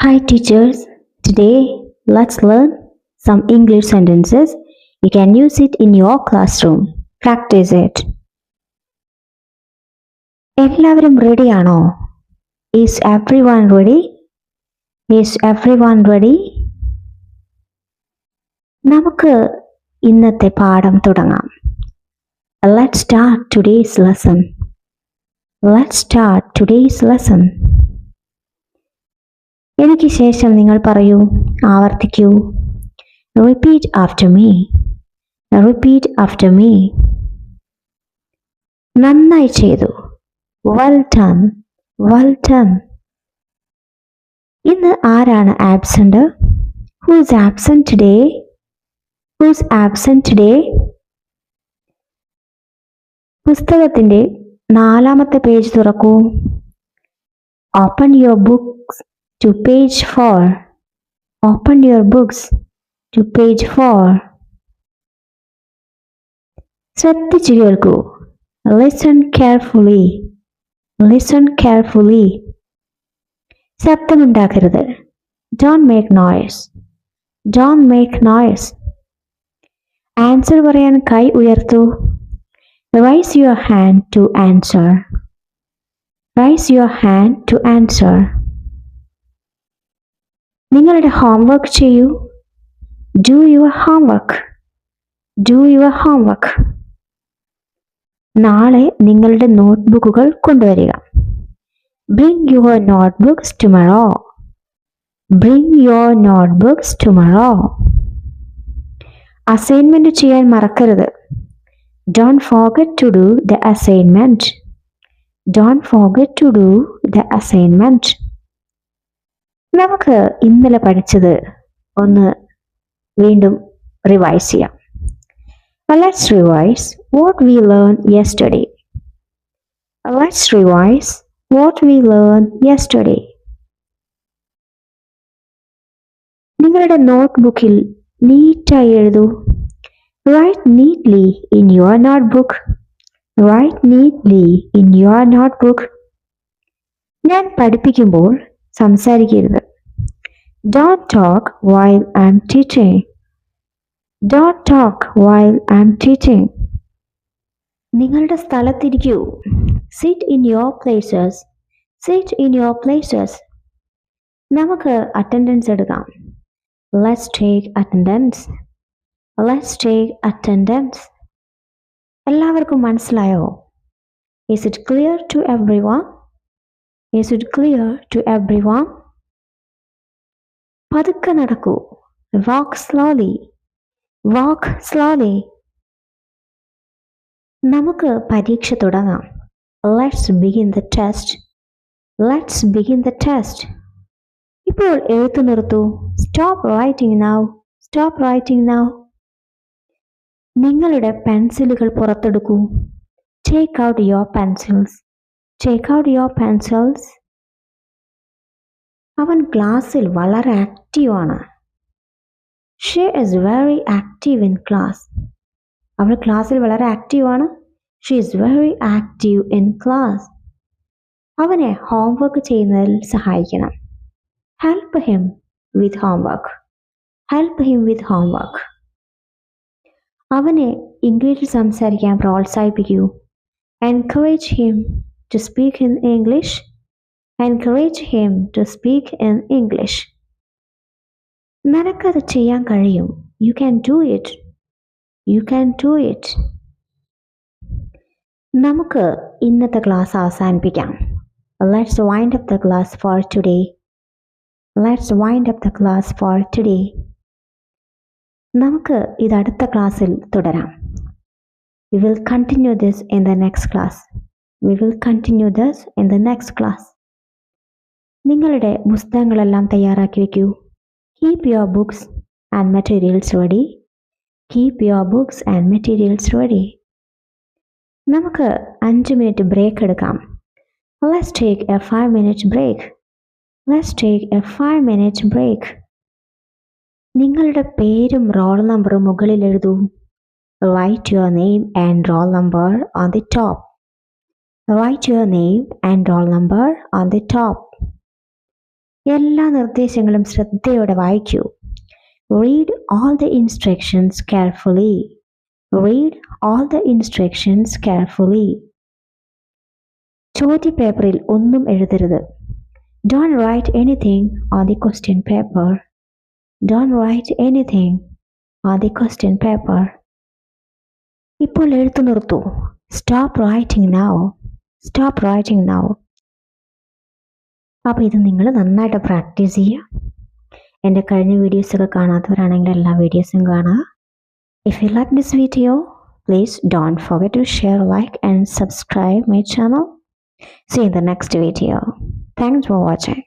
Hi teachers, today let's learn some English sentences. You can use it in your classroom. Practice it. എല്ലാവരും റെഡിയാണോ is everyone ready is everyone ready നമുക്ക് ഇന്നത്തെ പാഠം തുടങ്ങാം let start today's lesson let start today's lesson എനിക്ക് ശേഷം നിങ്ങൾ പറയൂ ആവർത്തിക്കൂ. Repeat after me repeat after me നന്നായി ചെയ്തു. വെൽ ഡൺ വെൽ ഡൺ ഇന്ന് ആരാണ് absent who's absent today who's absent today പുസ്തകത്തിന്റെ നാലാമത്തെ പേജ് തുറക്കൂ. Open your books to page 4. Open your books to page 4. ശ്രദ്ധിച്ചു കേൾക്കൂ listen carefully listen carefully ശബ്ദമുണ്ടാക്കരുത് don't make noise don't make noise answer പറയാൻ കൈ ഉയർത്തൂ raise your hand to answer raise your hand to answer നിങ്ങളുടെ homework ചെയ്യൂ. Do your homework do your homework നാളെ നിങ്ങളുടെ നോട്ട്ബുക്കുകൾ കൊണ്ടുവരിക. Bring your notebooks tomorrow bring your notebooks tomorrow assignment ചെയ്യാൻ മറക്കരുത്. Don't forget to do the assignment don't forget to do the assignment നമുക്ക് ഇന്നലെ പഠിച്ചത് ഒന്ന് വീണ്ടും റിവൈസ് ചെയ്യാം. Let's revise what we learn yesterday let's revise what we learn yesterday നിങ്ങളുടെ not ബുക്കിൽ നീറ്റായി എഴുതൂ. Write neatly in your notebook write neatly in your notebook ഞാൻ പഠിപ്പിക്കുമ്പോൾ സംസാരിക്കരുത്. While I'm teaching don't talk while I'm teaching നിങ്ങളുടെ സ്ഥലത്തിരിക്കൂ. Sit in your places sit in your places നമുക്ക് attendance എടുക്കാം. Let's take attendance let's take attendance എല്ലാവർക്കും മനസ്സിലായോ? Is it clear to everyone Is it clear to everyone? പതുക്കെ നടക്കൂ. Walk slowly. Walk slowly. നമുക്ക് പരീക്ഷ തുടങ്ങാം. Let's begin the test let's begin the test ഇപ്പോൾ എഴുത്തു നിർത്തൂ. Stop writing now stop writing now നിങ്ങളുടെ പെൻസിലുകൾ പുറത്തെടുക്കൂ. Take out your pencils take out your pencils അവൻ ക്ലാസ്സിൽ വളരെ ആക്റ്റീവാണ് she is very active in class അവൾ ക്ലാസ്സിൽ വളരെ ആക്റ്റീവാണ് she is very active in class അവനെ ഹോംവർക്ക് ചെയ്യുന്നതിൽ സഹായിക്കണം. Help him with homework help him with homework അവനെ ഇംഗ്ലീഷിൽ സംസാരിക്കാൻ പ്രോത്സാഹിപ്പിക്കൂ. Encourage him to speak in English. Encourage him to speak in English. നിനക്കത് ചെയ്യാൻ കഴിയും. You can do it you can do it നമുക്ക് ഇന്നത്തെ ക്ലാസ് അവസാനിപ്പിക്കാം. Let's wind up the class for today let's wind up the class for today നമുക്ക് ഇത് അടുത്ത ക്ലാസ്സിൽ തുടരാം. We will continue this in the next class we will continue this in the next class നിങ്ങളുടെ പുസ്തകങ്ങളെല്ലാം തയ്യാറാക്കി വയ്ക്കൂ keep your books and materials ready keep your books and materials ready നമുക്ക് അഞ്ച് മിനിറ്റ് ബ്രേക്ക് എടുക്കാം. Let's take a five minute break let's take a five minute break നിങ്ങളുടെ പേരും roll നമ്പറും മുകളിൽ എഴുതൂ. Write your name and roll number on the top write your name and roll number on the top. എല്ലാ നിർദ്ദേശങ്ങളും ശ്രദ്ധയോടെ വായിക്കൂ. Read all the instructions carefully read all the instructions carefully ചോദ്യ പേപ്പറിൽ ഒന്നും എഴുതരുത്. Don't write anything on the question paper don't write anything on the question paper ഇപ്പോൾ എഴുത്തു നിർത്തൂ. Stop writing now stop writing now അപ്പോൾ ഇത് നിങ്ങൾ നന്നായിട്ട് പ്രാക്ടീസ് ചെയ്യുക എന്റെ കഴിഞ്ഞ വീഡിയോസൊക്കെ കാണാത്തവരാണെങ്കിൽ എല്ലാ വീഡിയോസും കാണുക if you like this video please don't forget to share like and subscribe my channel see in the next video. Thanks for watching.